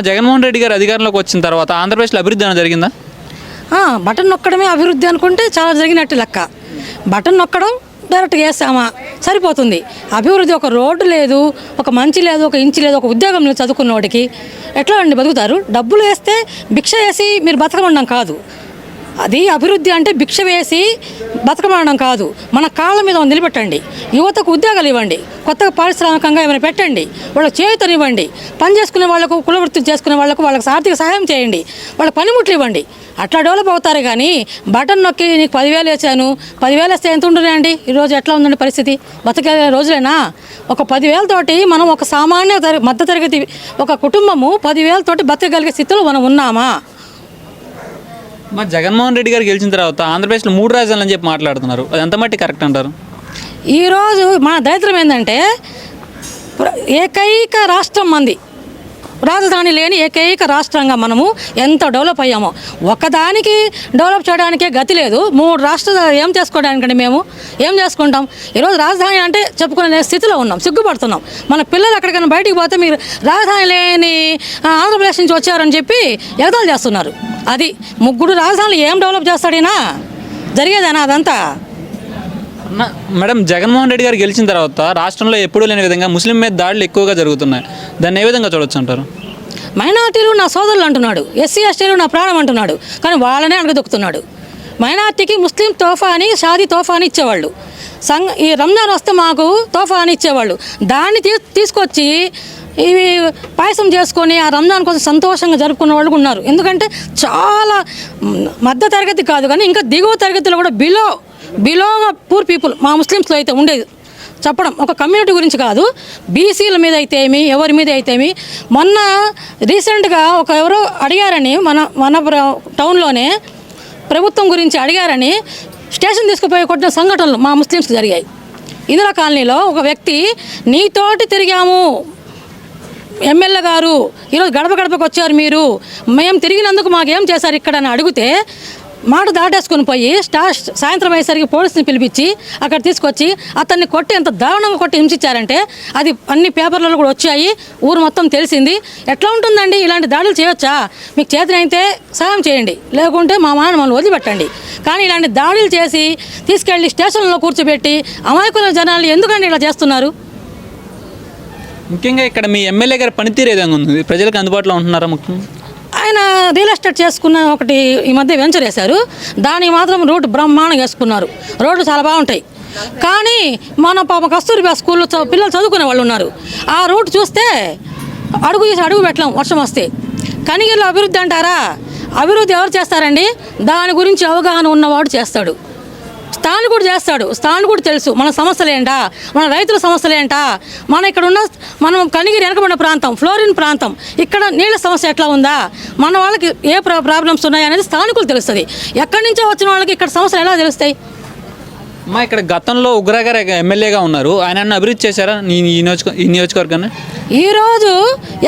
జగన్మోహన్ రెడ్డి గారు అధికారంలోకి వచ్చిన తర్వాత ఆంధ్రప్రదేశ్లో అభివృద్ధి ఏమైనా జరిగిందా? ఆ, బటన్ నొక్కడమే అభివృద్ధి అనుకుంటే చాలా జరిగినట్టు లెక్క. బటన్ నొక్కడం డైరెక్ట్గా వేసామా సరిపోతుంది. అభివృద్ధి ఒక రోడ్డు లేదు ఒక మంచి లేదు ఒక ఇంచి లేదు ఒక ఉద్యోగం లేదు చదువుకున్నోడికి. ఎట్లా అండి బతుకుతారు? డబ్బులు వేస్తే భిక్ష వేసి మీరు బతకమండం కాదు. అది అభివృద్ధి అంటే భిక్ష వేసి బతకమనడం కాదు. మన కాళ్ళ మీద నిలబెట్టండి. యువతకు ఉద్యోగాలు ఇవ్వండి. కొత్తగా పారిశ్రామికంగా ఏమైనా పెట్టండి. వాళ్ళకి చేయుతనివ్వండి పని చేసుకునే వాళ్ళకు కులవృత్తి చేసుకునే వాళ్ళకు వాళ్ళకి ఆర్థిక సహాయం చేయండి. వాళ్ళకి పనిముట్లు ఇవ్వండి. అట్లా డెవలప్ అవుతారు కానీ బటన్ నొక్కి నీకు పదివేలు వేసాను పదివేలు వేస్తే ఎంత ఉంటున్నాయండి ఈరోజు ఎట్లా ఉందండి పరిస్థితి? బతకే రోజులేనా? ఒక పదివేలతోటి మనం ఒక సామాన్య తర మధ్య తరగతి ఒక కుటుంబము పదివేలతోటి బతకగలిగే స్థితిలో మనం ఉన్నామా? మా జగన్మోహన్ రెడ్డి గారు గెలిచిన తర్వాత ఆంధ్రప్రదేశ్లో మూడు రాజధానులు అని చెప్పి మాట్లాడుతున్నారు. అది ఎంత మట్టి కరెక్ట్ అంటారు? ఈరోజు మన దరిద్రం ఏంటంటే ఏకైక రాష్ట్రం మంది. రాజధాని లేని ఏకైక రాష్ట్రంగా మనము ఎంత డెవలప్ అయ్యామో. ఒకదానికి డెవలప్ చేయడానికే గతి లేదు. మూడు రాష్ట్రాలు ఏం చేసుకోవడానికండి మేము ఏం చేసుకుంటాం? ఈరోజు రాజధాని అంటే చెప్పుకునే స్థితిలో ఉన్నాం సిగ్గుపడుతున్నాం. మన పిల్లలు ఎక్కడికైనా బయటికి పోతే మీరు రాజధాని లేని ఆంధ్రప్రదేశ్ నుంచి వచ్చారని చెప్పి ఎగతాలు చేస్తున్నారు. అది ముగ్గురు రాజధానులు ఏం డెవలప్ చేస్తాడైనా? జరిగేదేనా అదంతా? మేడం జగన్మోహన్ రెడ్డి గారు గెలిచిన తర్వాత రాష్ట్రంలో ఎప్పుడూ లేని విధంగా ముస్లిం మీద దాడులు ఎక్కువగా జరుగుతున్నాయి. దాన్ని ఏ విధంగా చూడొచ్చు అంటారు? మైనార్టీలు నా సోదరులు అంటున్నాడు. ఎస్సీ ఎస్టీలు నా ప్రాణం అంటున్నాడు. కానీ వాళ్ళనే అడగదొక్కుతున్నాడు మైనార్టీకి ముస్లిం తోఫా అని షాదీ తోఫా అని ఇచ్చేవాళ్ళు. సంఘ ఈ రంజాన్ వస్తే మాకు తోఫా అని ఇచ్చేవాళ్ళు. దాన్ని తీసుకొచ్చి ఇవి పాయసం చేసుకొని ఆ రంజాన్ కోసం సంతోషంగా జరుపుకున్న వాళ్ళు ఉన్నారు. ఎందుకంటే చాలా మధ్య తరగతి కాదు కానీ ఇంకా దిగువ తరగతిలో కూడా బిలో బిలో పూర్ పీపుల్ మా ముస్లిమ్స్లో అయితే ఉండేది. చెప్పడం ఒక కమ్యూనిటీ గురించి కాదు. బీసీల మీద అయితే ఏమి ఎవరి మీద అయితే ఏమి మొన్న రీసెంట్గా ఒక ఎవరో అడిగారని మన మన టౌన్లోనే ప్రభుత్వం గురించి అడిగారని స్టేషన్ తీసుకుపోయి కొట్టిన సంఘటనలు మా ముస్లిమ్స్ జరిగాయి. ఇందిరా కాలనీలో ఒక వ్యక్తి నీతోటి తిరిగాము ఎమ్మెల్యే గారు ఈరోజు గడప గడపకు వచ్చారు మీరు. మేము తిరిగినందుకు మాకేం చేశారు ఇక్కడ అని అడిగితే మాట దాటేసుకుని పోయి స్టా సాయంత్రం అయ్యేసరికి పోలీసుని పిలిపించి అక్కడ తీసుకొచ్చి అతన్ని కొట్టి ఎంత దారుణంగా కొట్టి హింసించారంటే అది అన్ని పేపర్లలో కూడా వచ్చాయి. ఊరు మొత్తం తెలిసింది. ఎట్లా ఉంటుందండి? ఇలాంటి దాడులు చేయొచ్చా? మీకు చేతనైతే సహాయం చేయండి. లేకుంటే మా మాన వదిలిపెట్టండి. కానీ ఇలాంటి దాడులు చేసి తీసుకెళ్ళి స్టేషన్లో కూర్చోబెట్టి అమాయకుల జనాలు ఎందుకండి ఇలా చేస్తున్నారు? ముఖ్యంగా ఇక్కడ మీ ఎమ్మెల్యే గారి పనితీరు ఏ విధంగా ఉంది? ప్రజలకు అందుబాటులో ఉంటున్నారా ముఖ్యం ఆయన రియల్ ఎస్టేట్ చేసుకున్న ఒకటి ఈ మధ్య వెంచర్ వేశారు దానికి మాత్రం రోడ్డు బ్రహ్మాండంగా వేసుకున్నారు. రోడ్లు చాలా బాగుంటాయి. కానీ మన పాప కస్తూరిబా స్కూల్లో పిల్లలు చదువుకునే వాళ్ళు ఉన్నారు. ఆ రూట్ చూస్తే అడుగు తీసి అడుగు పెట్టలేం వర్షం వస్తే. కనిగిరిలో అభివృద్ధి అంటారా? అభివృద్ధి ఎవరు చేస్తారండి? దాని గురించి అవగాహన ఉన్నవాడు చేస్తాడు. స్థానికుడు చేస్తాడు. స్థానికుడు తెలుసు. మన సమస్యలేంటా? మన రైతుల సమస్యలేంటా? మన ఇక్కడ ఉన్న మనం కనిగిరి వెనకబడిన ప్రాంతం ఫ్లోరిన్ ప్రాంతం ఇక్కడ నీళ్ళ సమస్య ఎట్లా ఉందా? మన వాళ్ళకి ఏ ప్రా ప్రాబ్లమ్స్ ఉన్నాయి అనేది స్థానికులు తెలుస్తుంది. ఎక్కడి నుంచో వచ్చిన వాళ్ళకి ఇక్కడ సమస్యలు ఎలా తెలుస్తాయి? మా ఇక్కడ గతంలో ఉగ్రగారు ఎమ్మెల్యేగా ఉన్నారు. ఆయన అన్న అభివృద్ధి చేశారా? నీ ఈ నియోజక ఈ నియోజకవర్గాన్ని? ఈరోజు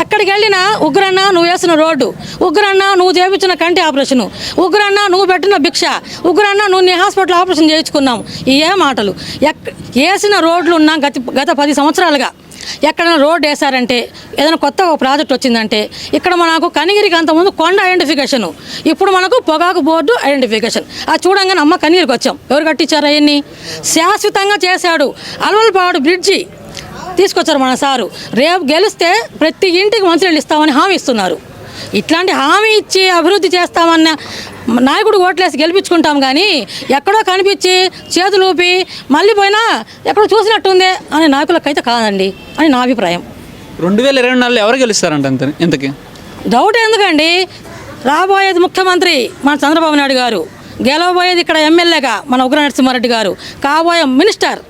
ఎక్కడికి వెళ్ళినా ఉగ్రన్న నువ్వు వేసిన రోడ్డు ఉగ్రన్న నువ్వు చేయించిన కంటి ఆపరేషను ఉగ్రన్న నువ్వు పెట్టిన భిక్ష ఉగ్రన్న నువ్వు నీ హాస్పిటల్ ఆపరేషన్ చేయించుకున్నాము ఈ ఏ మాటలు. ఎక్ వేసిన రోడ్లు ఉన్నా గత గత పది సంవత్సరాలుగా ఎక్కడైనా రోడ్ వేశారంటే ఏదైనా కొత్త ఒక ప్రాజెక్ట్ వచ్చిందంటే ఇక్కడ మనకు కనిగిరికి అంతకుముందు కొండ ఐడెంటిఫికేషన్. ఇప్పుడు మనకు పొగాకు బోర్డు ఐడెంటిఫికేషన్. అది చూడంగానే అమ్మ కనిగిరికి వచ్చాం. ఎవరు కట్టించారు అవన్నీ శాశ్వతంగా చేశాడు. అలవల్పాడు బ్రిడ్జి తీసుకొచ్చారు మన సారు. రేపు గెలిస్తే ప్రతి ఇంటికి మంత్రులు ఇస్తామని హామీ ఇస్తున్నారు. ఇట్లాంటి హామీ ఇచ్చి అభివృద్ధి చేస్తామన్న నాయకుడు ఓట్లేసి గెలిపించుకుంటాం కానీ ఎక్కడో కనిపించి చేతులు ఊపి మళ్ళీ పోయినా ఎక్కడో చూసినట్టుందే అనే నాయకులకైతే కాదండి అని నా అభిప్రాయం. రెండు వేల ఇరవై నాలుగులో ఎవరు గెలుస్తారంట అంత ఇంతకీ? డౌట్ ఎందుకండి? రాబోయేది ముఖ్యమంత్రి మన చంద్రబాబు నాయుడు గారు గెలవబోయేది ఇక్కడ ఎమ్మెల్యేగా మన ఉగ్ర నరసింహారెడ్డి గారు కాబోయే మినిస్టర్